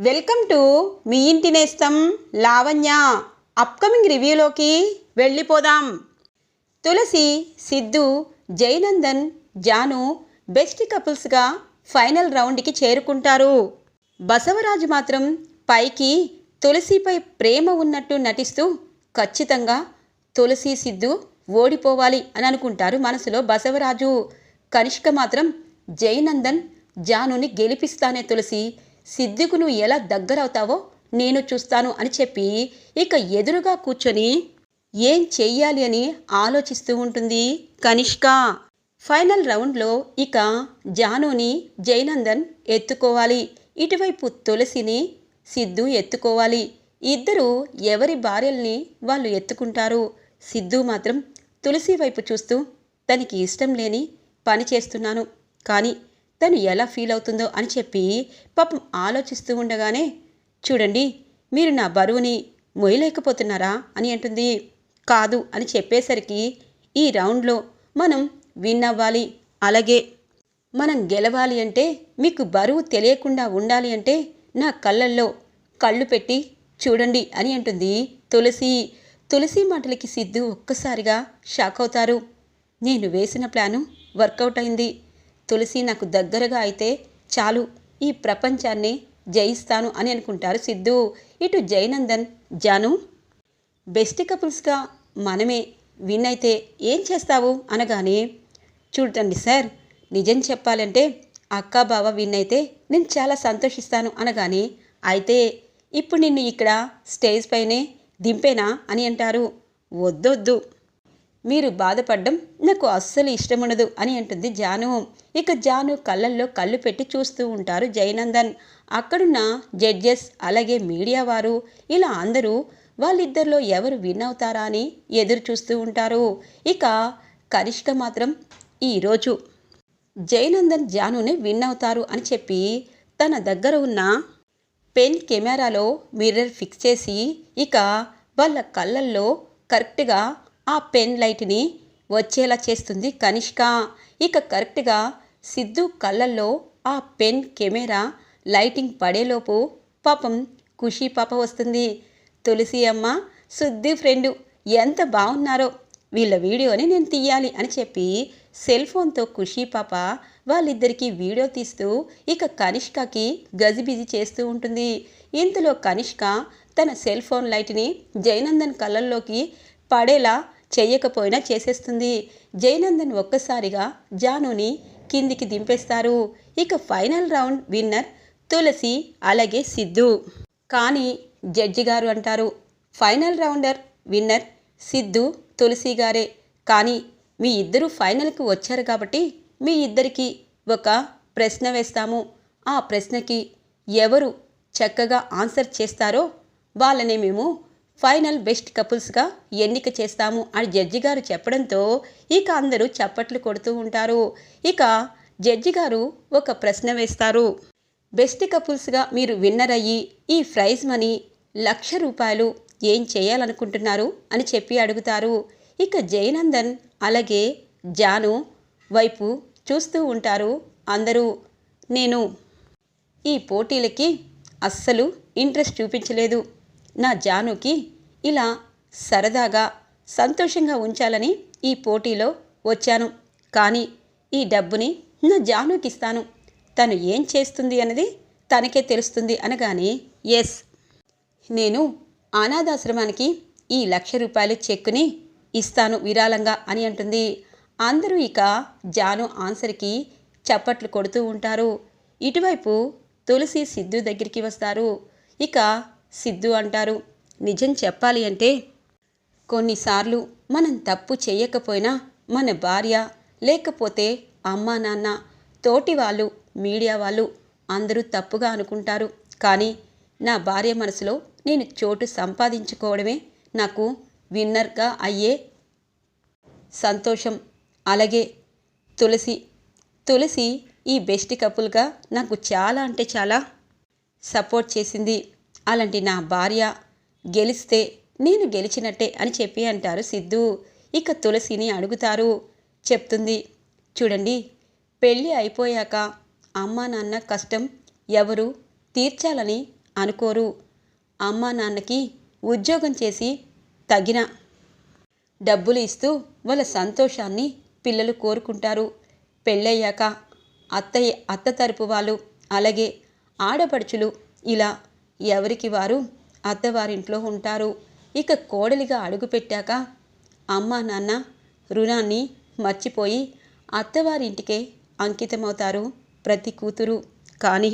Welcome to me ఇంటి నేస్తం Lavanya. Upcoming రివ్యూలోకి వెళ్ళిపోదాం. తులసి సిద్ధు జయనందన్ జాను బెస్ట్ కపుల్స్గా ఫైనల్ రౌండ్కి చేరుకుంటారు. బసవరాజు మాత్రం పైకి తులసిపై ప్రేమ ఉన్నట్టు నటిస్తూ ఖచ్చితంగా తులసి సిద్ధు ఓడిపోవాలి అని అనుకుంటారు మనసులో బసవరాజు. కనిష్క మాత్రం జయనందన్ జానుని గెలిపిస్తానే తులసి. సిద్ధుకు నువ్వు ఎలా దగ్గరవుతావో నేను చూస్తాను అని చెప్పి ఇక ఎదురుగా కూర్చొని ఏం చెయ్యాలి అని ఆలోచిస్తూ ఉంటుంది కనిష్క. ఫైనల్ రౌండ్లో ఇక జానుని జయనందన్ ఎత్తుకోవాలి. ఇటువైపు తులసిని సిద్ధు ఎత్తుకోవాలి. ఇద్దరు ఎవరి భార్యల్ని వాళ్ళు ఎత్తుకుంటారు? సిద్ధు మాత్రం తులసి వైపు చూస్తూ తనకి ఇష్టం లేని పని చేస్తున్నాను. కానీ తను ఎలా ఫీల్ అవుతుందో అని చెప్పి పాపం ఆలోచిస్తూ ఉండగానే చూడండి మీరు నా బరువుని మొయ్యలేకపోతున్నారా అని అంటుంది. కాదు అని చెప్పేసరికి ఈ రౌండ్లో మనం విన్ అవ్వాలి అలాగే మనం గెలవాలి అంటే మీకు బరువు తెలియకుండా ఉండాలి అంటే నా కళ్ళల్లో కళ్ళు పెట్టి చూడండి అని అంటుంది. తులసి తులసి మాటలకి సిద్ధు ఒక్కసారిగా షాక్ అవుతారు. నేను వేసిన ప్లాను వర్కౌట్ అయింది. తులసి నాకు దగ్గరగా అయితే చాలు ఈ ప్రపంచాన్ని జయిస్తాను అని అనుకుంటారు సిద్ధు. ఇటు జయనందన్ జాను బెస్ట్ కపుల్స్గా మనమే విన్ అయితే ఏం చేస్తావు అనగానే చూడండి సార్ నిజం చెప్పాలంటే అక్క బావ విన్ అయితే నేను చాలా సంతోషిస్తాను అనగానే అయితే ఇప్పుడు నిన్ను ఇక్కడ స్టేజ్ పైనే దింపేనా అని అంటారు. వద్దొద్దు. మీరు బాధపడడం నాకు అస్సలు ఇష్టం ఉండదు అని అంటుంది జాను. ఇక జాను కళ్ళల్లో కళ్ళు పెట్టి చూస్తూ ఉంటారు జయనందన్. అక్కడున్న జడ్జెస్ అలాగే మీడియా వారు ఇలా అందరూ వాళ్ళిద్దరిలో ఎవరు విన్ అవుతారా అని ఎదురు చూస్తూ ఉంటారు. ఇక కనిష్క మాత్రం ఈరోజు జయనందన్ జానుని విన్ అవుతారు అని చెప్పి తన దగ్గర ఉన్న పెన్ కెమెరాలో మిర్రర్ ఫిక్స్ చేసి ఇక వాళ్ళ కళ్ళల్లో కరెక్ట్గా ఆ పెన్ లైట్ని వచ్చేలా చేస్తుంది కనిష్క. ఇక కరెక్ట్గా సిద్ధు కళ్ళల్లో ఆ పెన్ కెమెరా లైటింగ్ పడేలోపు పాపం ఖుషి పాప వస్తుంది. తులసి అమ్మ సుద్ది ఫ్రెండు ఎంత బాగున్నారో వీళ్ళ వీడియోని నేను తీయాలి అని చెప్పి సెల్ ఫోన్తో ఖుషి పాప వాళ్ళిద్దరికీ వీడియో తీస్తూ ఇక కనిష్కకి గజిబిజి చేస్తూ ఉంటుంది. ఇంతలో కనిష్క తన సెల్ ఫోన్ లైట్ని జయనందన్ కళ్ళల్లోకి పడేలా చెయ్యకపోయినా చేసేస్తుంది. జయనందన్ ఒక్కసారిగా జానుని కిందికి దింపేస్తారు. ఇక ఫైనల్ రౌండ్ విన్నర్ తులసి అలాగే సిద్ధు. కానీ జడ్జి గారు అంటారు final rounder winner Siddhu Tulasi గారే. కానీ మీ ఇద్దరు ఫైనల్కి వచ్చారు కాబట్టి మీ ఇద్దరికి ఒక ప్రశ్న వేస్తాము. ఆ ప్రశ్నకి ఎవరు చక్కగా ఆన్సర్ చేస్తారో వాళ్ళనే మేము ఫైనల్ బెస్ట్ కపుల్స్గా ఎన్నిక చేస్తాము అని జడ్జి గారు చెప్పడంతో ఇక అందరూ చప్పట్లు కొడుతూ ఉంటారు. ఇక జడ్జి గారు ఒక ప్రశ్న వేస్తారు. బెస్ట్ కపుల్స్గా మీరు విన్నర్ అయ్యి ఈ ప్రైజ్ మనీ లక్ష రూపాయలు ఏం చేయాలనుకుంటున్నారు అని చెప్పి అడుగుతారు. ఇక జయనందన్ అలాగే జాను వైపు చూస్తూ ఉంటారు అందరూ. నేను ఈ పోటీలకి అస్సలు ఇంట్రెస్ట్ చూపించలేదు. నా జానుకి ఇలా సరదాగా సంతోషంగా ఉంచాలని ఈ పోటీలో వచ్చాను. కానీ ఈ డబ్బుని నా జానుకి ఇస్తాను తను ఏం చేస్తుంది అన్నది తనకే తెలుస్తుంది అనగానే ఎస్ నేను అనాథాశ్రమానికి ఈ లక్ష రూపాయలు చెక్కుని ఇస్తాను విరాళంగా అని అంటుంది. అందరూ ఇక జాను ఆన్సర్కి చప్పట్లు కొడుతూ ఉంటారు. ఇటువైపు తులసి సిద్ధు దగ్గరికి వస్తారు. ఇక సిద్ధు అంటారు. నిజం చెప్పాలి అంటే కొన్నిసార్లు మనం తప్పు చేయకపోయినా మన భార్య లేకపోతే అమ్మా నాన్న తోటి వాళ్ళు మీడియా వాళ్ళు అందరూ తప్పుగా అనుకుంటారు. కానీ నా భార్య మనసులో నేను చోటు సంపాదించుకోవడమే నాకు విన్నర్గా అయ్యే సంతోషం. అలాగే తులసి తులసి ఈ బెస్ట్ కపుల్గా నాకు చాలా అంటే చాలా సపోర్ట్ చేసింది. అలాంటి నా భార్య గెలిస్తే నేను గెలిచినట్టే అని చెప్పి అంటారు సిద్ధు. ఇక తులసిని అడుగుతారు. చెప్తుంది చూడండి పెళ్ళి అయిపోయాక అమ్మా నాన్న కష్టం ఎవరు తీర్చాలని అనుకోరు. అమ్మా నాన్నకి ఉద్యోగం చేసి తగిన డబ్బులు ఇస్తూ వాళ్ళ సంతోషాన్ని పిల్లలు కోరుకుంటారు. పెళ్ళయ్యాక అత్తయ్య అత్త తరపు వాళ్ళు అలాగే ఆడపడుచులు ఇలా ఎవరికి వారు? అత్తవారింట్లో ఉంటారు. ఇక కోడలిగా అడుగుపెట్టాక అమ్మ నాన్న రుణాన్ని మర్చిపోయి అత్తవారింటికే అంకితమవుతారు ప్రతి కూతురు. కానీ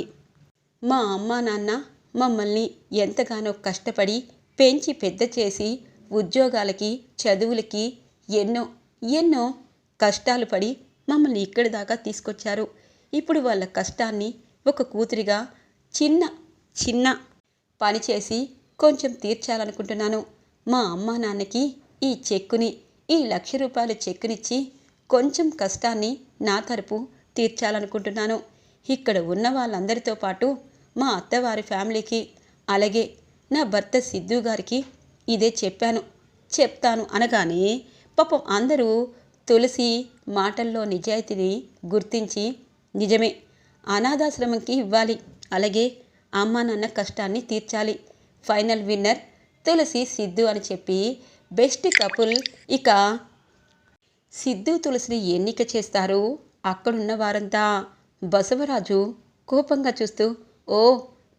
మా అమ్మ నాన్న మమ్మల్ని ఎంతగానో కష్టపడి పెంచి పెద్ద చేసి ఉద్యోగాలకి చదువులకి ఎన్నో ఎన్నో కష్టాలు పడి మమ్మల్ని ఇక్కడి దాకా తీసుకొచ్చారు. ఇప్పుడు వాళ్ళ కష్టాన్ని ఒక కూతురిగా చిన్న చిన్న పని చేసి కొంచెం తీర్చాలనుకుంటున్నాను. మా అమ్మ నాన్నకి ఈ చెక్కుని ఈ లక్ష రూపాయల చెక్కునిచ్చి కొంచెం కష్టాన్ని నా తరపు తీర్చాలనుకుంటున్నాను. ఇక్కడ ఉన్న వాళ్ళందరితో పాటు మా అత్తవారి ఫ్యామిలీకి అలాగే నా భర్త సిద్ధు గారికి ఇదే చెప్పాను. చెప్తాను అనగానే పాపం అందరూ తులసి మాటల్లో నిజాయితీని గుర్తించి నిజమే అనాథాశ్రమంకి ఇవ్వాలి. అలాగే అమ్మ నాన్న కష్టాన్ని తీర్చాలి. ఫైనల్ విన్నర్ తులసి సిద్ధు అని చెప్పి బెస్ట్ కపుల్ ఇక సిద్ధు తులసిని ఎన్నిక చేస్తారు. అక్కడున్న వారంతా బసవరాజు కోపంగా చూస్తూ ఓ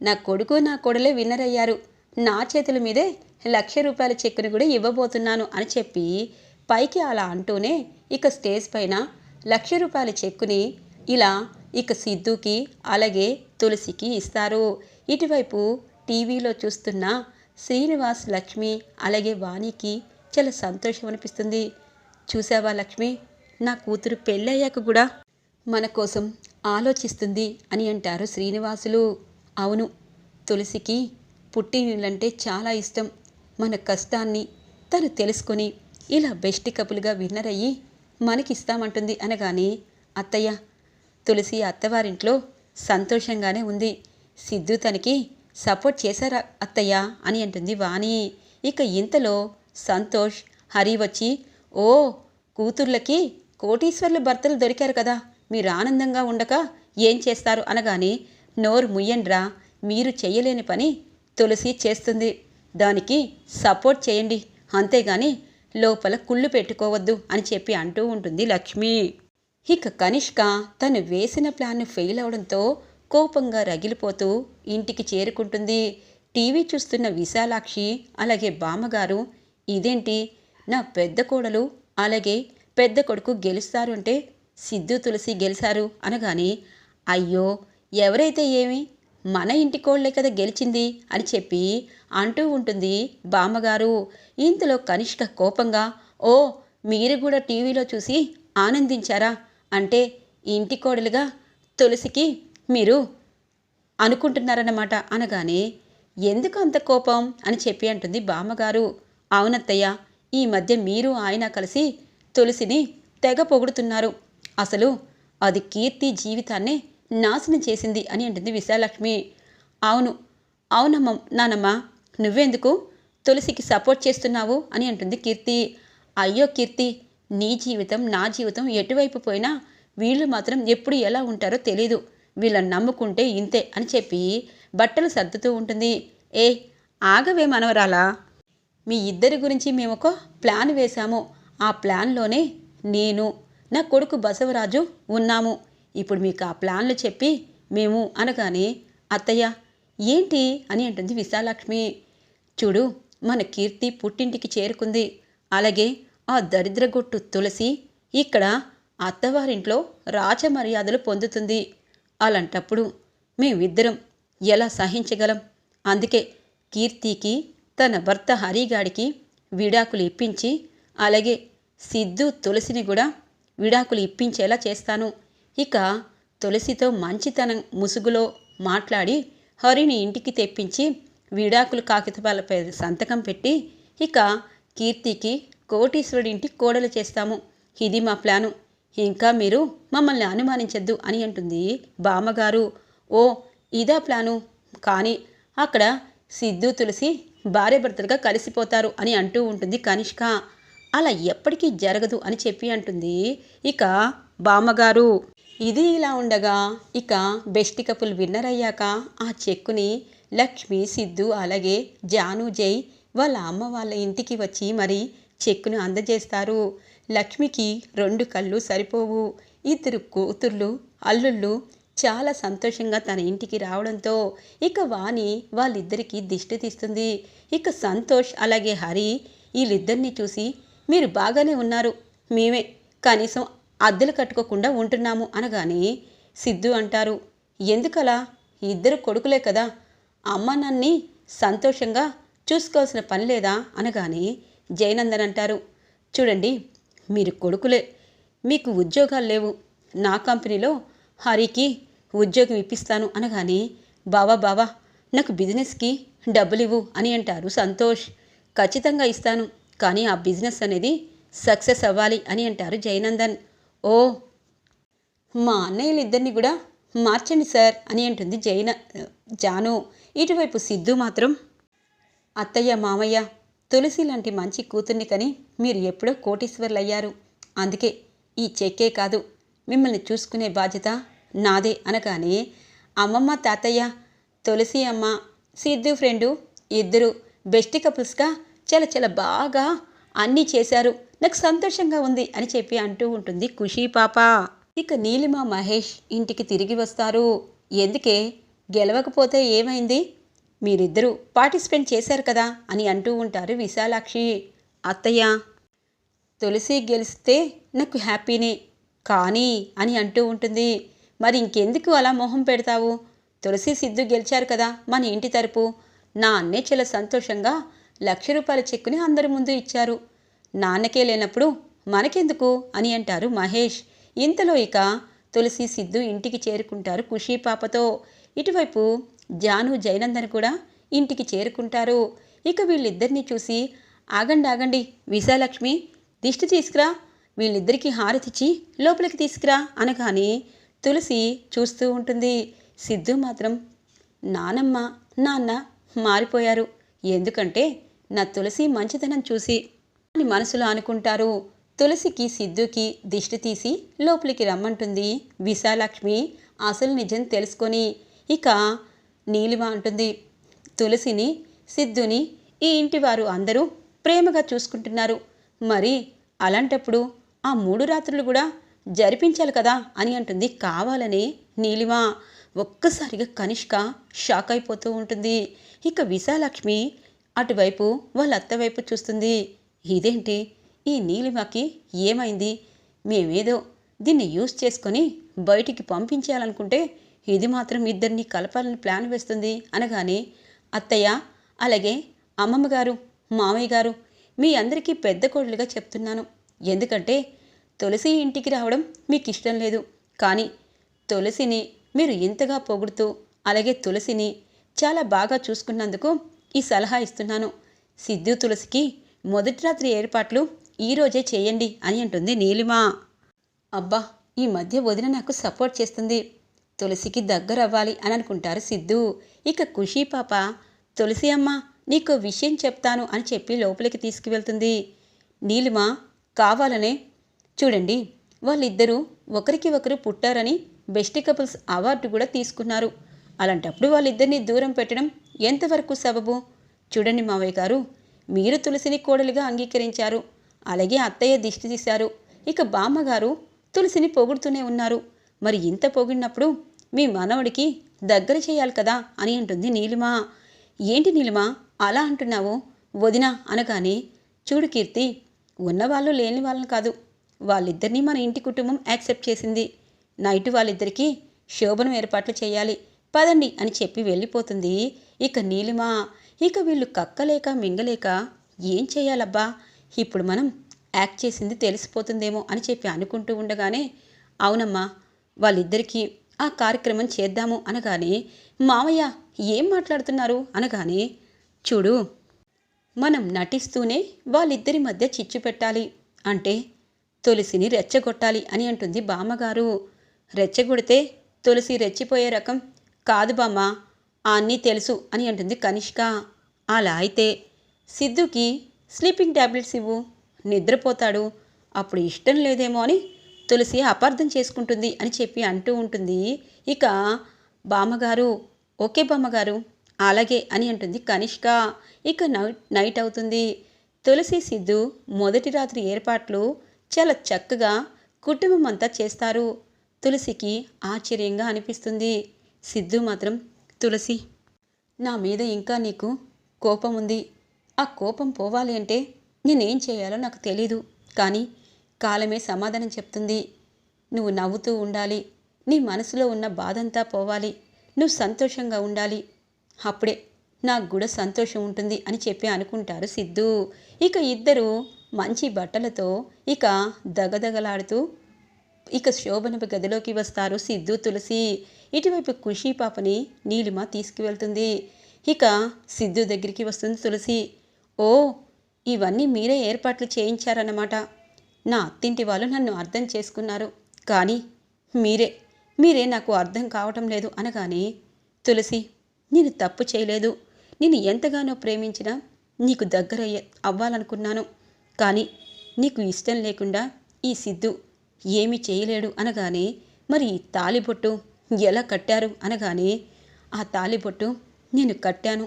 నా కొడుకు నా కొడలే విన్నర్ అయ్యారు. నా చేతుల మీదే లక్ష రూపాయల చెక్కుని కూడా ఇవ్వబోతున్నాను అని చెప్పి పైకి అలా అంటూనే ఇక స్టేజ్ పైన లక్ష రూపాయల చెక్కుని ఇలా ఇక సిద్ధుకి అలాగే తులసికి ఇస్తారు. ఇటువైపు టీవీలో చూస్తున్న శ్రీనివాస్ లక్ష్మి అలాగే వాణికి చాలా సంతోషం అనిపిస్తుంది. చూసావా లక్ష్మి? నా కూతురు పెళ్ళయ్యాక కూడా మన కోసం ఆలోచిస్తుంది అని అంటారు శ్రీనివాసులు. అవును తులసికి పుట్టినీళ్ళంటే చాలా ఇష్టం. మన కష్టాన్ని తను తెలుసుకొని ఇలా బెస్ట్ కపుల్గా విన్నర్ అయ్యి మనకిస్తామంటుంది అనగానే అత్తయ్య తులసి అత్తవారింట్లో సంతోషంగానే ఉంది. సిద్ధు తనకి సపోర్ట్ చేశారా అత్తయ్య అని అంటుంది వాణి. ఇక ఇంతలో సంతోష్ హరి వచ్చి ఓ కూతుర్లకి కోటీశ్వర్ల భర్తలు దొరికారు కదా మీరు ఆనందంగా ఉండక ఏం చేస్తారు? అనగానే నోరు ముయ్యండ్రా మీరు చేయలేని పని తులసి చేస్తుంది. దానికి సపోర్ట్ చేయండి. అంతేగాని లోపల కుళ్ళు పెట్టుకోవద్దు అని చెప్పి అంటూ ఉంటుంది లక్ష్మి. ఇక కనిష్క తను వేసిన ప్లాన్ ఫెయిల్ అవడంతో కోపంగా రగిలిపోతూ ఇంటికి చేరుకుంటుంది. టీవీ చూస్తున్న విశాలాక్షి అలాగే బామ్మగారు ఇదేంటి? నా పెద్ద కోడలు అలాగే పెద్ద కొడుకు గెలుస్తారు అంటే సిద్ధు తులసి గెలిచారు అనగానే అయ్యో ఎవరైతే ఏమి? మన ఇంటి కోళ్ళే కదా గెలిచింది అని చెప్పి అంటూ ఉంటుంది బామ్మగారు. ఇంతలో కనిష్క కోపంగా ఓ మీరు కూడా టీవీలో చూసి ఆనందించారా? అంటే ఇంటి కోడలుగా తులసికి మీరు అనుకుంటున్నారన్నమాట అనగానే ఎందుకు అంత కోపం? అని చెప్పి అంటుంది బామ్మగారు. అవునత్తయ్య ఈ మధ్య మీరు ఆయన కలిసి తులసిని తెగ పొగుడుతున్నారు. అసలు అది కీర్తి జీవితాన్నే నాశనం చేసింది అని అంటుంది విశాలక్ష్మి. అవును అవునమ్మ నానమ్మ నువ్వెందుకు తులసికి సపోర్ట్ చేస్తున్నావు? అని అంటుంది కీర్తి. అయ్యో కీర్తి నీ జీవితం నా జీవితం ఎటువైపు పోయినా వీళ్ళు మాత్రం ఎప్పుడు ఎలా ఉంటారో తెలీదు. వీళ్ళని నమ్ముకుంటే ఇంతే అని చెప్పి బట్టలు సర్దుతూ ఉంటుంది. ఏ ఆగవే మనవరాలా? మీ ఇద్దరి గురించి మేము ఒక ప్లాన్ వేశాము. ఆ ప్లాన్లోనే నేను నా కొడుకు బసవరాజు ఉన్నాము. ఇప్పుడు మీకు ఆ ప్లాన్లు చెప్పి మేము అనగానే అత్తయ్య ఏంటి? అని అంటుంది విశాలక్ష్మి. చూడు మన కీర్తి పుట్టింటికి చేరుకుంది. అలాగే ఆ దరిద్రగొట్టు తులసి ఇక్కడ అత్తవారింట్లో రాజమర్యాదలు పొందుతుంది. అలాంటప్పుడు మేమిద్దరం ఎలా సహించగలం? అందుకే కీర్తికి తన భర్త హరిగాడికి విడాకులు ఇప్పించి అలాగే సిద్ధు తులసిని కూడా విడాకులు ఇప్పించేలా చేస్తాను. ఇక తులసితో మంచితనం ముసుగులో మాట్లాడి హరిని ఇంటికి తెప్పించి విడాకులు కాగితాలపై సంతకం పెట్టి ఇక కీర్తికి కోటీశ్వరుడింటి కోడలు చేస్తాము. ఇది మా ప్లాను. ఇంకా మీరు మమ్మల్ని అనుమానించద్దు అని అంటుంది బామ్మగారు. ఓ ఇదా ప్లాను. కానీ అక్కడ సిద్ధు తులసి భార్యభర్తలుగా కలిసిపోతారు అని అంటూ ఉంటుంది కనిష్క. అలా ఎప్పటికీ జరగదు అని చెప్పి అంటుంది ఇక బామ్మగారు. ఇది ఇలా ఉండగా ఇక బెస్ట్ కపుల్ విన్నర్ అయ్యాక ఆ చెక్కుని లక్ష్మి సిద్ధు అలాగే జాను జై వాళ్ళ అమ్మ వాళ్ళ ఇంటికి వచ్చి మరి చెక్కును అందజేస్తారు. లక్ష్మికి రెండు కళ్ళు సరిపోవు. ఇద్దరు కూతుర్లు అల్లుళ్ళు చాలా సంతోషంగా తన ఇంటికి రావడంతో ఇక వాణి వాళ్ళిద్దరికీ దిష్టి తీస్తుంది. ఇక సంతోష్ అలాగే హరి వీళ్ళిద్దరిని చూసి మీరు బాగానే ఉన్నారు. మేమే కనీసం అద్దెలు కట్టుకోకుండా ఉంటున్నాము అనగానే సిద్ధు అంటారు. ఎందుకలా? ఇద్దరు కొడుకులే కదా. అమ్మ నన్ని సంతోషంగా చూసుకోవాల్సిన పని లేదా? అనగానే జయనందన్ అంటారు. చూడండి మీరు కొడుకులే మీకు ఉద్యోగాలు లేవు. నా కంపెనీలో హరికి ఉద్యోగం ఇప్పిస్తాను అనగానే బావా బావా నాకు బిజినెస్కి డబ్బులు ఇవ్వు అని అంటారు సంతోష్. ఖచ్చితంగా ఇస్తాను కానీ ఆ బిజినెస్ అనేది సక్సెస్ అవ్వాలి అని అంటారు జయనందన్. ఓ మా అన్నయ్యలు ఇద్దరిని కూడా మార్చండి సార్ అని అంటుంది జైన జాను. ఇటువైపు సిద్ధు మాత్రం అత్తయ్య మామయ్య తులసి లాంటి మంచి కూతుర్ని కని మీరు ఎప్పుడో కోటీశ్వర్లు అయ్యారు అందుకే ఈ చెక్కే కాదు మిమ్మల్ని చూసుకునే బాధ్యత నాదే అనగానే అమ్మమ్మ తాతయ్య తులసి అమ్మ సిద్ధు ఫ్రెండు ఇద్దరు బెస్ట్ కపుల్స్గా చాలా చాలా బాగా అన్నీ చేశారు. నాకు సంతోషంగా ఉంది అని చెప్పి అంటూ ఉంటుంది ఖుషీ పాప. ఇక నీలిమ మహేష్ ఇంటికి తిరిగి వస్తారు. ఎందుకే? గెలవకపోతే ఏమైంది? మీరిద్దరూ పార్టిసిపేట్ చేశారు కదా అని అంటూ ఉంటారు విశాలాక్షి. అత్తయ్య తులసి గెలిస్తే నాకు హ్యాపీనే కానీ అని అంటూ ఉంటుంది. మరి ఇంకెందుకు అలా మొహం పెడతావు? తులసి సిద్ధు గెలిచారు కదా మన ఇంటి తరపు. నా అన్నే చాలా సంతోషంగా లక్ష రూపాయల చెక్కుని అందరి ముందు ఇచ్చారు. నాన్నకే లేనప్పుడు మనకెందుకు? అని అంటారు మహేష్. ఇంతలో ఇక తులసి సిద్ధు ఇంటికి చేరుకుంటారు ఖుషీ పాపతో. ఇటువైపు జాను జయనందన్ కూడా ఇంటికి చేరుకుంటారు. ఇక వీళ్ళిద్దరిని చూసి ఆగండి ఆగండి విశాలక్ష్మి దిష్టి తీసుకురా వీళ్ళిద్దరికీ హారతిచ్చి లోపలికి తీసుకురా అనగానే తులసి చూస్తూ ఉంటుంది. సిద్ధు మాత్రం నానమ్మ నాన్న మారిపోయారు. ఎందుకంటే నా తులసి మంచితనం చూసి అని మనసులో అనుకుంటారు. తులసికి సిద్ధుకి దిష్టి తీసి లోపలికి రమ్మంటుంది విశాలక్ష్మి. అసలు నిజం తెలుసుకొని ఇక నీలిమ అంటుంది. తులసిని సిద్ధుని ఈ ఇంటి వారు అందరూ ప్రేమగా చూసుకుంటున్నారు. మరి అలాంటప్పుడు ఆ మూడు రాత్రులు కూడా జరిపించాలి కదా అని అంటుంది కావాలని నీలిమ. ఒక్కసారిగా కనిష్క షాక్ అయిపోతూ ఉంటుంది. ఇక విశాలక్ష్మి అటువైపు వాళ్ళ అత్తవైపు చూస్తుంది. ఇదేంటి? ఈ నీలిమకి ఏమైంది? మేమేదో దీన్ని యూస్ చేసుకొని బయటికి పంపించేయాలనుకుంటే ఇది మాత్రం ఇద్దరిని కలపాలని ప్లాన్ వేస్తుంది అనగానే అత్తయ్య అలాగే అమ్మమ్మ గారు మామయ్య గారు మీ అందరికీ పెద్ద కోడలుగా చెప్తున్నాను. ఎందుకంటే తులసి ఇంటికి రావడం మీకు ఇష్టం లేదు. కానీ తులసిని మీరు ఇంతగా పొగుడుతూ అలాగే తులసిని చాలా బాగా చూసుకున్నందుకు ఈ సలహా ఇస్తున్నాను. సిద్ధు తులసికి మొదటి రాత్రి ఏర్పాట్లు ఈరోజే చేయండి అని అంటుంది నీలిమ. అబ్బా ఈ మధ్య వదిన నాకు సపోర్ట్ చేస్తుంది. తులసికి దగ్గర అవ్వాలి అని అనుకుంటారు సిద్ధు. ఇక ఖుషీ పాప తులసి అమ్మ నీకు విషయం చెప్తాను అని చెప్పి లోపలికి తీసుకువెళ్తుంది. నీలిమ కావాలనే. చూడండి వాళ్ళిద్దరూ ఒకరికి ఒకరు పుట్టారని బెస్ట్ కపుల్స్ అవార్డు కూడా తీసుకున్నారు. అలాంటప్పుడు వాళ్ళిద్దరిని దూరం పెట్టడం ఎంతవరకు సబబు? చూడండి మావయ్య గారు మీరు తులసిని కోడలుగా అంగీకరించారు. అలాగే అత్తయ్య దిష్టి తీశారు. ఇక బామ్మగారు తులసిని పొగుడుతూనే ఉన్నారు. మరి ఇంత పొగిడినప్పుడు మీ మనవడికి దగ్గర చేయాలి కదా అని అంటుంది నీలిమ. ఏంటి నీలిమ? అలా అంటున్నావు? వదిన అనగానే చూడు కీర్తి ఉన్నవాళ్ళు లేని వాళ్ళని కాదు. వాళ్ళిద్దరినీ మన ఇంటి కుటుంబం యాక్సెప్ట్ చేసింది. నైట్ వాళ్ళిద్దరికీ శోభనం ఏర్పాట్లు చేయాలి. పదండి అని చెప్పి వెళ్ళిపోతుంది ఇక నీలిమ. ఇక వీళ్ళు కక్కలేక మింగలేక ఏం చేయాలబ్బా? ఇప్పుడు మనం యాక్ట్ చేసింది తెలిసిపోతుందేమో అని చెప్పి అనుకుంటూ ఉండగానే అవునమ్మా వాళ్ళిద్దరికీ ఆ కార్యక్రమం చేద్దాము అనగానే మావయ్య ఏం మాట్లాడుతున్నారు? అనగానే చూడు మనం నటిస్తూనే వాళ్ళిద్దరి మధ్య చిచ్చు పెట్టాలి. అంటే తులసిని రెచ్చగొట్టాలి అని అంటుంది బామ్మగారు. రెచ్చగొడితే తులసి రెచ్చిపోయే రకం కాదు బామ్మ అన్నీ తెలుసు అని అంటుంది కనిష్క. అలా అయితే సిద్ధుకి స్లీపింగ్ ట్యాబ్లెట్స్ ఇవ్వు. నిద్రపోతాడు. అప్పుడు ఇష్టం లేదేమో అని తులసి అపార్థం చేసుకుంటుంది అని చెప్పి అంటూ ఉంటుంది. ఇక బామ్మగారు ఓకే బామ్మగారు అలాగే అని అంటుంది కనిష్క. ఇక నైట్ నైట్ అవుతుంది. తులసి సిద్ధు మొదటి రాత్రి ఏర్పాట్లు చాలా చక్కగా కుటుంబం అంతా చేస్తారు. తులసికి ఆశ్చర్యంగా అనిపిస్తుంది. సిద్ధు మాత్రం తులసి నా మీద ఇంకా నీకు కోపం ఉంది. ఆ కోపం పోవాలి అంటే నేనేం చేయాలో నాకు తెలీదు. కానీ కాలమే సమాధానం చెప్తుంది. నువ్వు నవ్వుతూ ఉండాలి. నీ మనసులో ఉన్న బాధంతా పోవాలి. నువ్వు సంతోషంగా ఉండాలి. అప్పుడే నాకు కూడా సంతోషం ఉంటుంది అని చెప్పి అనుకుంటారు సిద్ధు. ఇక ఇద్దరు మంచి బట్టలతో ఇక దగదగలాడుతూ ఇక శోభనపు గదిలోకి వస్తారు సిద్ధు తులసి. ఇటువైపు ఖుషీ పాపని నీలిమ తీసుకువెళ్తుంది. ఇక సిద్ధు దగ్గరికి వస్తుంది తులసి. ఓ ఇవన్నీ మీరే ఏర్పాట్లు చేయించారన్నమాట. నా అత్తింటి వాళ్ళు నన్ను అర్థం చేసుకున్నారు. కానీ మీరే మీరే నాకు అర్థం కావటం లేదు అనగానే తులసి నేను తప్పు చేయలేదు. నేను ఎంతగానో ప్రేమించినా నీకు దగ్గర అవ్వాలనుకున్నాను. కానీ నీకు ఇష్టం లేకుండా ఈ సిద్ధు ఏమీ చేయలేడు అనగానే మరి ఈ తాలిబొట్టు ఎలా కట్టారు అనగానే ఆ తాలిబొట్టు నేను కట్టాను.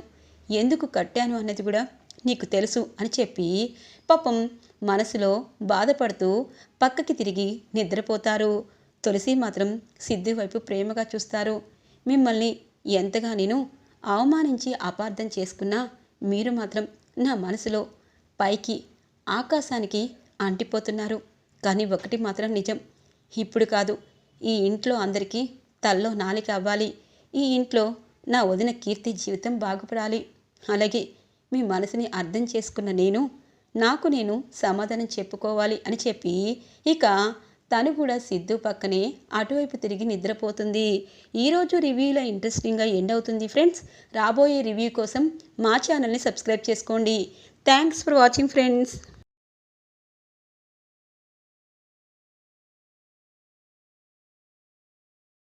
ఎందుకు కట్టాను అన్నది కూడా నీకు తెలుసు అని చెప్పి పాపం మనసులో బాధపడుతూ పక్కకి తిరిగి నిద్రపోతారు. తులసి మాత్రం సిద్ధు వైపు ప్రేమగా చూస్తారు. మిమ్మల్ని ఎంతగా నేను అవమానించి అపార్థం చేసుకున్నా మీరు మాత్రం నా మనసులో పైకి ఆకాశానికి అంటిపోతున్నారు. కానీ ఒకటి మాత్రం నిజం ఇప్పుడు కాదు. ఈ ఇంట్లో అందరికీ తల్లో నాలిక అవ్వాలి. ఈ ఇంట్లో నా వదిన కీర్తి జీవితం బాగుపడాలి. అలాగే మీ మనసుని అర్థం చేసుకున్న నేను నాకు నేను సమాధానం చెప్పుకోవాలి అని చెప్పి ఇక తను కూడా సిద్ధు పక్కనే అటువైపు తిరిగి నిద్రపోతుంది. ఈరోజు రివ్యూలో ఇంట్రెస్టింగ్గా ఎండ్ అవుతుంది ఫ్రెండ్స్. రాబోయే రివ్యూ కోసం మా ఛానల్ని సబ్స్క్రైబ్ చేసుకోండి. Thanks for watching friends.